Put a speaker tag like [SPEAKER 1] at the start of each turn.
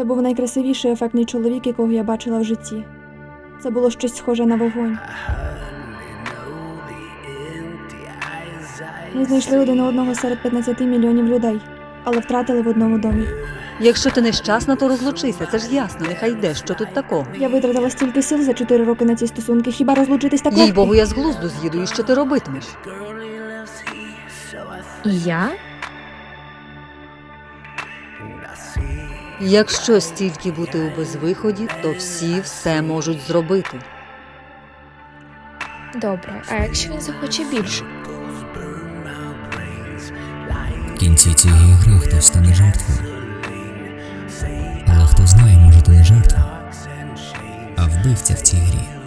[SPEAKER 1] Це був найкрасивіший ефектний чоловік, якого я бачила в житті. Це було щось схоже на вогонь. Ми знайшли один одного серед 15 мільйонів людей, але втратили в одному домі.
[SPEAKER 2] Якщо ти нещасна, то розлучися. Це ж ясно, нехай йде, що тут такого.
[SPEAKER 1] Я витратила стільки сил за 4 роки на ці стосунки. Хіба розлучитись так
[SPEAKER 2] Їй
[SPEAKER 1] легко?
[SPEAKER 2] богу, я з глузду з'їду, і що ти робитимеш?
[SPEAKER 3] І я?
[SPEAKER 2] Якщо стільки бути у безвиході, то всі все можуть зробити.
[SPEAKER 3] Добре, а якщо він захоче більше?
[SPEAKER 4] В кінці цієї гри хтось стане жертвою. Але хто знає, може, то не жертва, а вбивця в цій грі.